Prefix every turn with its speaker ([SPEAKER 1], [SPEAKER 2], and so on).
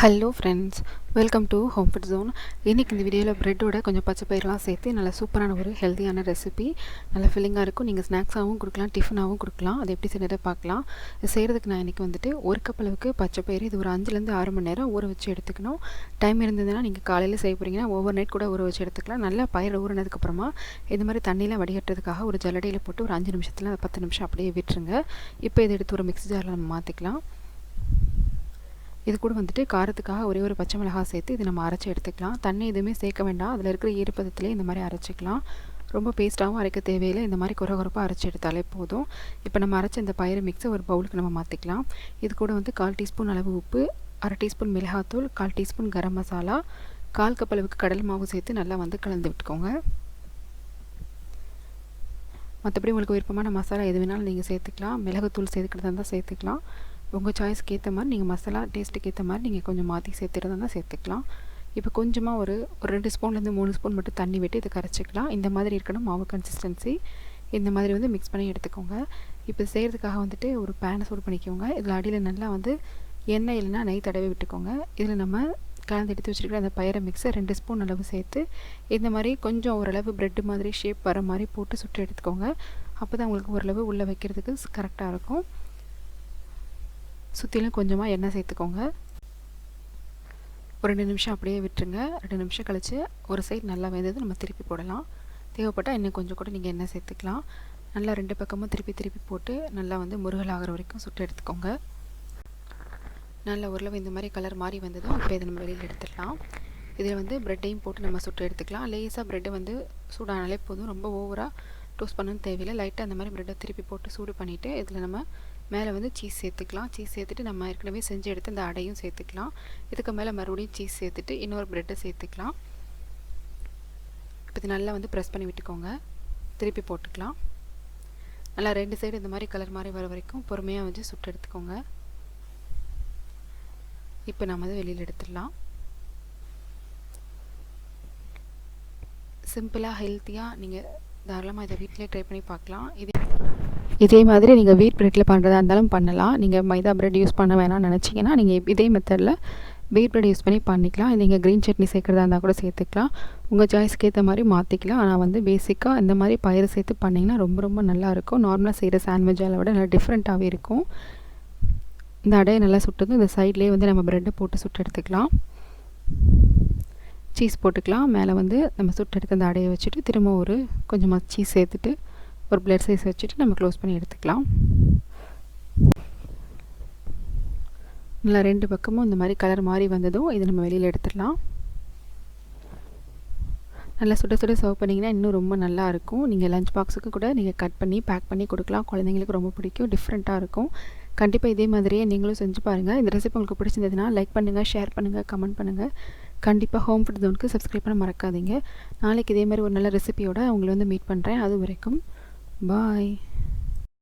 [SPEAKER 1] Hello friends welcome to home food zone இன்றைக்கி இந்த வீடியோவில் ப்ரெட்டோட கொஞ்சம் பச்சை பயிரெலாம் சேர்த்து நல்ல சூப்பரான ஒரு ஹெல்த்தியான ரெசிபி நல்ல ஃபில்லிங்காக இருக்கும். நீங்கள் ஸ்நாக்ஸாகவும் கொடுக்கலாம் டிஃபனாகவும் கொடுக்கலாம். அது எப்படி செய்யறதை பார்க்கலாம். இது செய்கிறதுக்கு நான் இன்றைக்கி வந்துட்டு ஒரு கப் அளவுக்கு பச்சை பயிறு. இது ஒரு அஞ்சுலேருந்து ஆறு மணி நேரம் ஊற வச்சு எடுத்துக்கணும். டைம் இருந்ததுன்னா நீங்கள் காலையில் செய்ய போகிறீங்கன்னா ஓவர் நைட் கூட ஊற வச்சு எடுத்துக்கலாம். நல்லா பயிர் ஊறினதுக்கப்புறமா இது மாதிரி தண்ணியில் வடிகட்டுறதுக்காக ஒரு ஜல்லடையில் போட்டு ஒரு அஞ்சு நிமிஷத்தில் பத்து நிமிஷம் அப்படியே விட்டுருங்க. இப்போ இதை எடுத்து ஒரு மிக்ஸி ஜாரில் நம்ம மாற்றிக்கலாம் இது கூட வந்துட்டு காரத்துக்காக ஒரே ஒரு பச்சை மிளகாய் சேர்த்து இது நம்ம அரைச்சி எடுத்துக்கலாம். தண்ணி எதுவுமே சேர்க்க வேண்டாம். அதில் இருக்கிற ஈரப்பதத்திலே இந்த மாதிரி அரைச்சிக்கலாம். ரொம்ப பேஸ்ட்டாகவும் அரைக்க தேவையில்லை. இந்த மாதிரி குறகுறப்பாக அரைச்சி எடுத்தாலே போதும். இப்போ நம்ம அரைச்ச இந்த பயிறு மிக்ஸை ஒரு பவுலுக்கு நம்ம மாற்றிக்கலாம் இது கூட வந்து கால் டீஸ்பூன் அளவு உப்பு அரை டீஸ்பூன் மிளகாத்தூள் கால் டீஸ்பூன் கரம் மசாலா கால் கப் அளவுக்கு கடல் மாவு சேர்த்து நல்லா வந்து கலந்து விட்டுக்கோங்க. மற்றபடி உங்களுக்கு விருப்பமான மசாலா எது வேணாலும் நீங்கள் சேர்த்துக்கலாம். மிளகுத்தூள் சேர்த்துக்கிறதா இருந்தால் சேர்த்துக்கலாம். உங்கள் சாய்ஸ்க்கு ஏற்ற மாதிரி நீங்கள் மசாலா டேஸ்ட்டுக்கு ஏற்ற மாதிரி நீங்கள் கொஞ்சம் மாற்றி சேர்த்துறதா இருந்தால் சேர்த்துக்கலாம். இப்போ கொஞ்சமாக ஒரு ஒரு ரெண்டு ஸ்பூன்லேருந்து மூணு ஸ்பூன் மட்டும் தண்ணி விட்டு இதை கரைச்சிக்கலாம். இந்த மாதிரி இருக்கணும் மாவு கன்சிஸ்டன்சி இந்த மாதிரி வந்து மிக்ஸ் பண்ணி எடுத்துக்கோங்க. இப்போ செய்கிறதுக்காக வந்துட்டு ஒரு பேனை சூடு பண்ணிக்கோங்க. இதில் அடியில் நல்லா வந்து எண்ணெய் இல்லைன்னா நெய் தடவி விட்டுக்கோங்க. இதில் நம்ம கலந்து எடுத்து வச்சுருக்கிற அந்த பயிரை மிக்ஸை ரெண்டு ஸ்பூன் அளவு சேர்த்து இந்த மாதிரி கொஞ்சம் ஓரளவு ப்ரெட்டு மாதிரி ஷேப் வர மாதிரி போட்டு சுட்டு எடுத்துக்கோங்க. அப்போ தான் உங்களுக்கு ஓரளவு உள்ளே வைக்கிறதுக்கு கரெக்டாக இருக்கும். சுற்றிலும் கொஞ்சமாக எண்ணெய் சேர்த்துக்கோங்க. ஒரு ரெண்டு நிமிஷம் அப்படியே விட்டுருங்க. ரெண்டு நிமிஷம் கழித்து ஒரு சைடு நல்லா வெந்தது நம்ம திருப்பி போடலாம். தேவைப்பட்டால் இன்னும் கொஞ்சம் கூட நீங்கள் எண்ணெய் சேர்த்துக்கலாம். நல்லா ரெண்டு பக்கமும் திருப்பி திருப்பி போட்டு நல்லா வந்து முருகல் ஆகிற வரைக்கும் சுட்டு எடுத்துக்கோங்க. நல்லா ஓரளவு இந்த மாதிரி கலர் மாதிரி வந்ததும் இப்போ இதை நம்ம வெளியில் எடுத்துடலாம். இதில் வந்து ப்ரெட்டையும் போட்டு நம்ம சுட்டு எடுத்துக்கலாம். லேஸாக ப்ரெட்டு வந்து சூடானாலே போதும். ரொம்ப ஓவராக டோஸ்ட் பண்ணணும் தேவையில்லை. லைட்டாக அந்த மாதிரி ப்ரெட்டை திருப்பி போட்டு சூடு பண்ணிவிட்டு இதில் நம்ம மேலே வந்து சீஸ் சேர்த்துக்கலாம். சீஸ் சேர்த்துட்டு நம்ம ஏற்கனவே செஞ்சு எடுத்து அந்த அடையும் சேர்த்துக்கலாம். இதுக்கு மேலே மறுபடியும் சீஸ் சேர்த்துட்டு இன்னொரு ப்ரெட்டை சேர்த்துக்கலாம். இப்போ இது நல்லா வந்து ப்ரெஸ் பண்ணி விட்டுக்கோங்க. திருப்பி போட்டுக்கலாம். நல்லா ரெண்டு சைடு இந்த மாதிரி கலர் மாதிரி வர வரைக்கும் பொறுமையாக வந்து சுட்டு எடுத்துக்கோங்க. இப்போ நம்ம வந்து வெளியில் எடுத்துடலாம். சிம்பிளாக ஹெல்த்தியாக நீங்கள் தாராளமாக இதை வீட்டிலே ட்ரை பண்ணி பார்க்கலாம். இது இதே மாதிரி நீங்கள் வீட் ப்ரெட்டில் பண்ணுறதா இருந்தாலும் பண்ணலாம். நீங்கள் மைதா ப்ரெட் யூஸ் பண்ண வேணாம்னு நினச்சிங்கன்னா நீங்கள் இதே மெத்தடில் வீட் ப்ரெட் யூஸ் பண்ணி பண்ணிக்கலாம். நீங்கள் க்ரீன் சட்னி சேர்க்குறதா இருந்தால் கூட சேர்த்துக்கலாம். உங்கள் சாய்ஸ்க்கு ஏற்ற மாதிரி மாற்றிக்கலாம் ஆனால் வந்து பேசிக்காக இந்த மாதிரி பயிர் சேர்த்து பண்ணிங்கன்னா ரொம்ப ரொம்ப நல்லாயிருக்கும் நார்மலாக செய்கிற சாண்ட்விட்சால் விட நல்லா டிஃப்ரெண்ட்டாகவே இருக்கும். இந்த அடையை நல்லா சுட்டதும் இந்த சைட்லேயே வந்து நம்ம ப்ரெட்டை போட்டு சுட்டு எடுத்துக்கலாம். சீஸ் போட்டுக்கலாம். மேலே வந்து நம்ம சுட்டு எடுத்த அந்த அடையை வச்சுட்டு திரும்ப ஒரு கொஞ்சமாக சீஸ் சேர்த்துட்டு ஒரு பிளட் சைஸ் வச்சுட்டு நம்ம க்ளோஸ் பண்ணி எடுத்துக்கலாம். நல்லா ரெண்டு பக்கமும் இந்த மாதிரி கலர் மாறி வந்ததும் இதை நம்ம வெளியில் எடுத்துடலாம். நல்லா சுட சுட சர்வ் பண்ணிங்கன்னா இன்னும் ரொம்ப நல்லா இருக்கும். நீங்கள் லஞ்ச் பாக்ஸுக்கு கூட நீங்கள் கட் பண்ணி பேக் பண்ணி கொடுக்கலாம். குழந்தைங்களுக்கு ரொம்ப பிடிக்கும் டிஃப்ரெண்ட்டாக இருக்கும். கண்டிப்பாக இதே மாதிரியே நீங்களும் செஞ்சு பாருங்கள் இந்த ரெசிபி உங்களுக்கு பிடிச்சிருந்ததுன்னா லைக் பண்ணுங்கள் ஷேர் பண்ணுங்கள் கமெண்ட் பண்ணுங்கள் கண்டிப்பாக ஹோம் ஃபுட் ஜோனுக்கு சப்ஸ்கிரைப் பண்ண மறக்காதீங்க. நாளைக்கு இதே மாதிரி ஒரு நல்ல ரெசிபியோட உங்களை வந்து மீட் பண்ணுறேன் அது வரைக்கும் Bye.